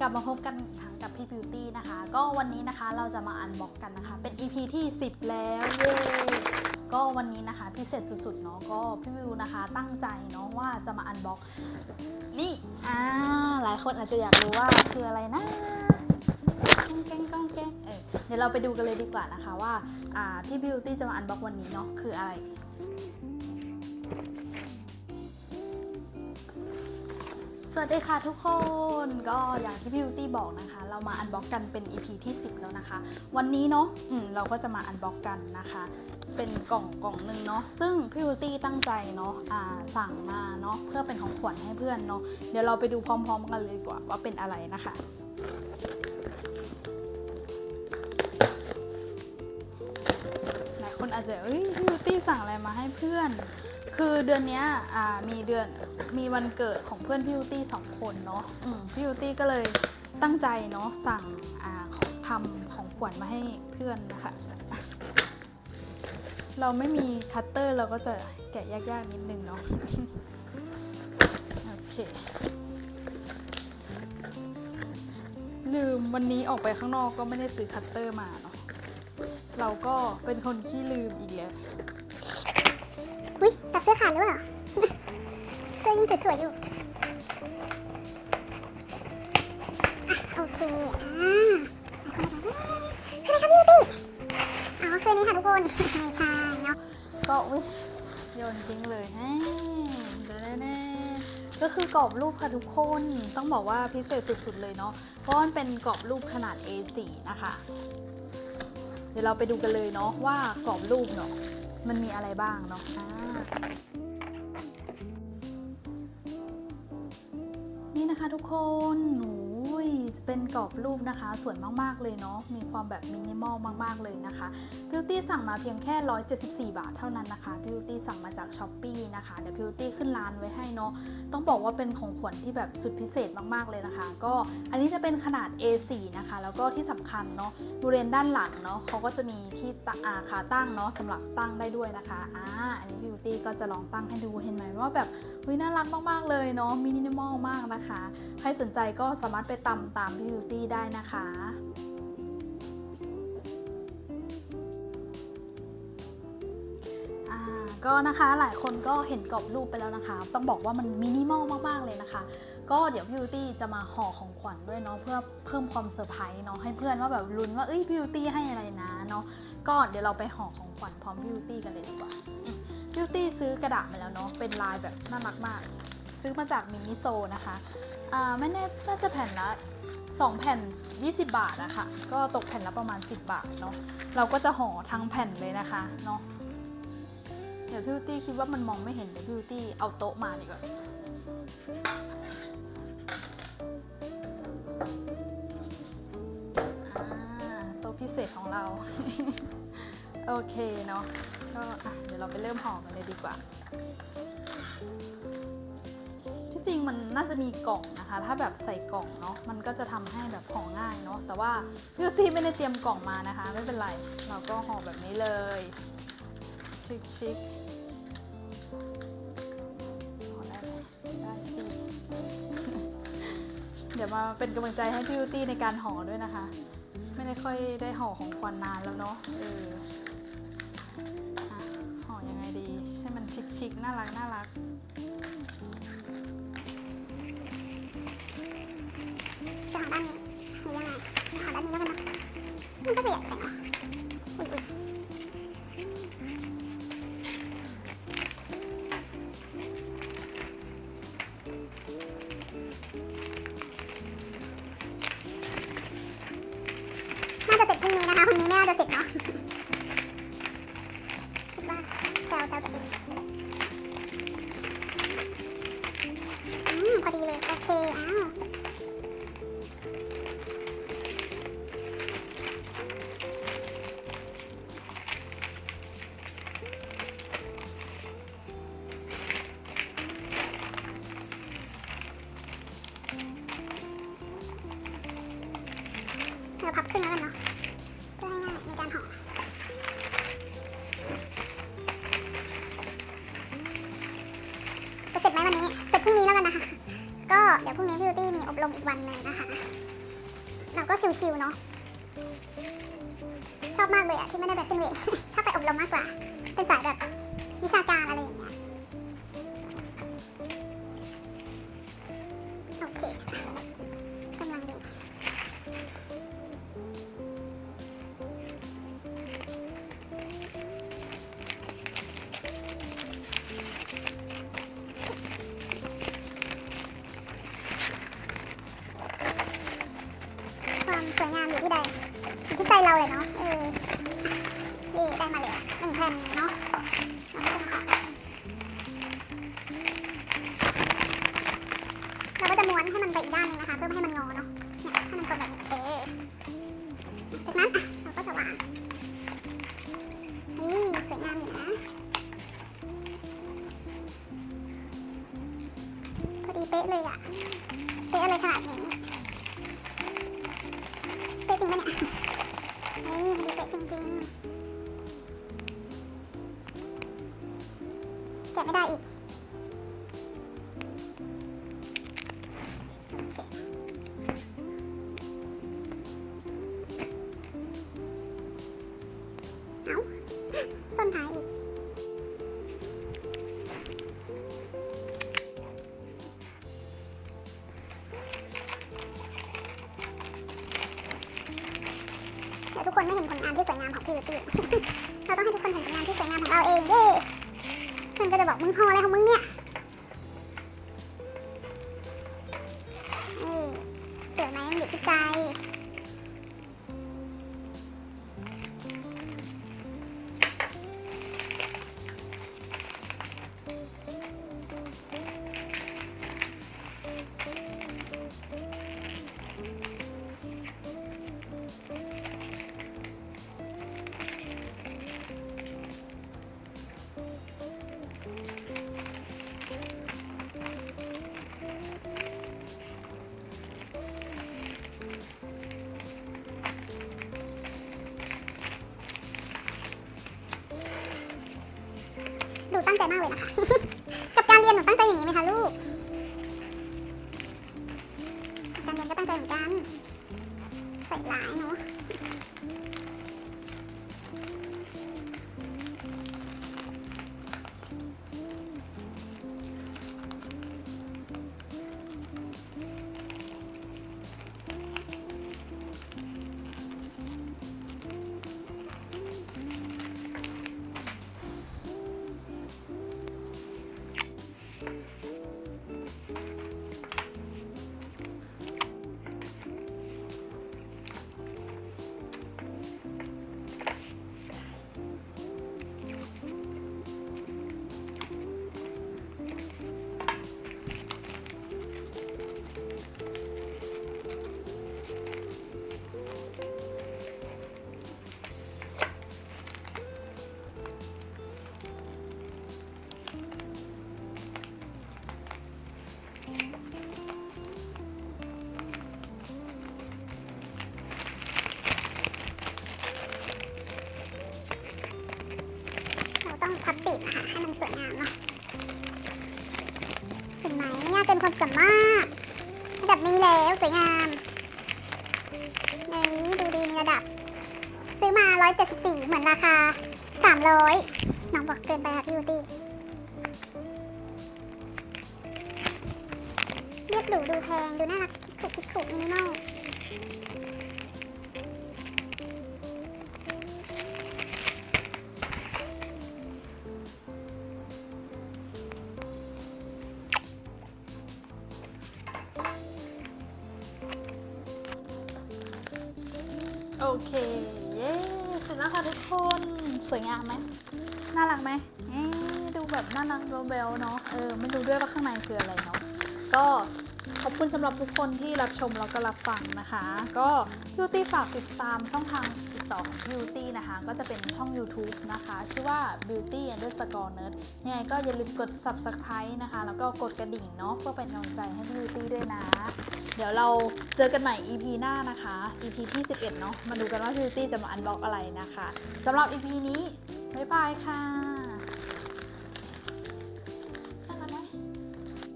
กลับมาพบกันอีกครั้งกับพี่บิวตี้นะคะ ก็วันนี้นะคะเราจะมาอันบ็อกกันนะคะ เป็น EP ที่ 10 แล้วเย้ก็วันนี้นะคะพิเศษสุดๆเนาะก็พี่บิวนะคะตั้งใจเนาะว่าจะมาอันบ็อกนี่อ่าหลายคนอาจจะอยากรู้ว่าคืออะไรนะก้องแกงก้องแกงเออเดี๋ยวเราไปดูกันเลยดีกว่านะคะว่าอ่าที่บิวตี้จะมาอันบ็อกวันนี้เนาะคืออะไร สวัสดีค่ะทุกคนก็อย่างที่พี่บิวตี้บอกนะคะ เรามาอันบ็อกกันเป็น EP ที่ 10 แล้วนะคะ วันนี้เนาะอืมเราก็จะมาอันบ็อกกันนะคะ เป็นกล่องกล่องหนึ่งเนาะซึ่งพี่บิวตี้ตั้งใจเนาะอ่าสั่งมาเนาะเพื่อเป็นของขวัญให้เพื่อนเนาะเดี๋ยวเราไปดูพร้อม ๆ กันเลยดีกว่าว่าเป็นอะไรนะคะหลายคนอาจจะเอ้ยพี่บิวตี้สั่งอะไรมาให้เพื่อน คือเดือนเนี้ยอ่ามีเดือนมีวันเกิดของเพื่อนพี่บิวตี้สองคนเนาะอืมพี่บิวตี้ก็เลยตั้งใจเนาะสั่งอ่าทำของขวัญมาให้เพื่อนนะคะ เราไม่มีคัตเตอร์เราก็จะแกะยากๆนิดนึงเนาะ โอเค ลืมวันนี้ออกไปข้างนอกก็ไม่ได้ซื้อคัตเตอร์มาเนาะ เราก็เป็นคนขี้ลืมอีกแล้ว อุ้ยตัดเสื้อขาดหรือเปล่า เสื้อยังสวยๆอยู่อะโอเคอ่าคืออะไรครับพี่ตี้อ๋อคืออนนี้ค่ะทุกคนไม่ใช่เนาะก็อุ๊ยโยนทิ้งเลยแน่เดี๋ยวแน่ๆก็คือกรอบรูปค่ะทุกคนต้องบอกว่าพิเศษสุดๆเลยเนาะเพราะมันเป็นกรอบรูปขนาด A4 นะคะ ดี๋ยวเราไปดูกันเลยเนาะว่ากรอบรูปเนาะมันมีอะไรบ้างเนาะนี่นะคะทุกคนหนู เป็นกรอบรูปนะคะ สวยมากๆเลยเนาะมีความแบบมินิมอลมากๆเลยนะคะพิวตี้สั่งมาเพียงแค่ 174 บาทเท่านั้นนะคะพิวตี้สั่งมาจากช้อปปีนะคะเดี๋ยวพิวตี้ขึ้นร้านไว้ให้เนาะต้องบอกว่าเป็นของขวัญที่แบบสุดพิเศษมากๆเลยนะคะ ก็อันนี้จะเป็นขนาด A4 นะคะ แล้วก็ที่สำคัญเนาะบริเวณด้านหลังเนาะเขาก็จะมีที่ตะอ่าขาตั้งเนาะสำหรับตั้งได้ด้วยนะคะอ่าอันนี้พิวตี้ก็จะลองตั้งให้ดูเห็นไหมว่าแบบ เฮ้ยน่ารักมาก ๆ เลยเนาะมินิมอลมากนะคะ ใครสนใจก็สามารถไปตามตามพิวตี้ได้นะคะก็นะคะหลายคนก็เห็นกรอบรูปไปแล้วนะคะ ต้องบอกว่ามันมินิมอลมาก ๆ เลยนะคะ ก็เดี๋ยวพี่บิวตี้จะมาห่อของขวัญด้วยเนาะเพื่อเพิ่มความเซอร์ไพรส์เนาะให้เพื่อนว่าแบบลุ้นว่าเอ้ยพี่บิวตี้ให้อะไรนะเนาะก็เดี๋ยวเราไปห่อของขวัญพร้อมพี่บิวตี้กันเลยดีกว่า บิวตี้ซื้อกระดาษมาแล้วเนาะเป็นลายแบบน่ารักมาก ซื้อมาจากมินิโซนะคะอ่าไม่แน่น่าจะแผ่นละ2แผ่น 20 บาทนะคะก็ตกแผ่นละประมาณ 10 บาทเนาะเราก็จะห่อทั้งแผ่นเลยนะคะเนาะเดี๋ยวพิวตี้คิดว่ามันมองไม่เห็นเดี๋ยวพิวตี้เอาโต๊ะมาดีกว่าอ่าโต๊ะพิเศษของเรา โอเคเนาะก็เดี๋ยวเราไปเริ่มห่อกันเลยดีกว่า ที่จริงมันน่าจะมีกล่องนะคะ ถ้าแบบใส่กล่องเนาะมันก็จะทำให้แบบห่อง่ายเนาะแต่ว่าพี่บิวตี้ไม่ได้เตรียมกล่องมานะคะ ไม่เป็นไรเราก็ห่อแบบนี้เลยชิคชิคเดี๋ยวมาเป็นกำลังใจให้พี่บิวตี้ในการห่อด้วยนะคะ ไม่ได้ค่อยได้ห่อของขวัญนานแล้วเนาะเออ ชิคชิคๆน่ารักน่ารักจะหาด้านนี้หรือยังไงหาด้านนี้แล้วกันนะมันก็เสียไปเนาะอุ้ยน่าจะเสร็จพรุ่งนี้นะคะพรุ่งนี้ไม่น่าจะเสร็จเนาะคิดว่าแซวแซวตัวเอง เสร็จไหมวันนี้เดี๋ยวพรุ่งนี้พี่ตี้มีอบรมอีกวันหนึ่งนะคะ เราก็ชิวๆเนาะ ชอบมากเลยอะที่ไม่ได้แบบเป็นเวทชอบไปอบรมมากกว่า เป็นสายแบบวิชาการอะไรอย่างเงี้ย นึ่งแผ่นเนาะเราก็จะม้วนให้มันไปอีกด้านหนึงนะคะ เพื่อไม่ให้มันงอเนาะให้มันตรงแบบนี้เออจากนั้นเราก็จะวางนี่สวยงามอยู่นะพอดีเป๊ะเลยอะเป๊ะอะไรขนาดนี้เป๊ะจริงปะเนี่ยเฮ้ยมันเป๊ะจริงๆ ไม่ได้อีกเอาส้นท้ายอีกเดี๋ยวทุกคนไม่เห็นผลงานที่สวยงามของพี่วิตตี้เราต้องให้ทุกคนเห็นผลงานที่สวยงามของเราเองเย้ พื่อนก็จะบอกมึงฮออะไรของมึงเนี่ย มากเลยนะคะ กับการเรียนหนูตั้งใจอย่างนี้ไหมคะลูกกับการเรียนก็ตั้งใจเหมือนกันใส่ร้ายเนาะ นความสามารถระดับนี้แล้วสวยงามนี่ดูดีในระดับ ซื้อมา 174 เหมือนราคา 300 น้องบอกเกินไปค่ะพี่วูตี้เรียบหรูดูแพง ดูน่ารักคิกคุกคิกคุกมินิมอล คน สวยงามไหมน่ารักไหมเอ๊ะดูแบบน่ารักโรเบลเนาะเออไม่รู้ด้วยว่าข้างในคืออะไรเนาะก็ขอบคุณสำหรับทุกคนที่รับชมแล้วก็รับฟังนะคะ ก็ยูตี้ฝากติดตามช่องทาง ต่อของ Beauty นะคะ ก็จะเป็นช่อง YouTube นะคะ ชื่อว่า beauty underscore nerd ยังไงก็อย่าลืมกด subscribe นะคะ แล้วก็กดกระดิ่งเนาะเพื่อเป็นกำลังใจให้ beauty ด้วยนะ เดี๋ยวเราเจอกันใหม่ EP หน้านะคะ EP ที่ 11 เนาะมาดูกันว่า beauty จะมาอันบ็อกอะไรนะคะสำหรับ EP นี้ บ๊ายบายค่ะ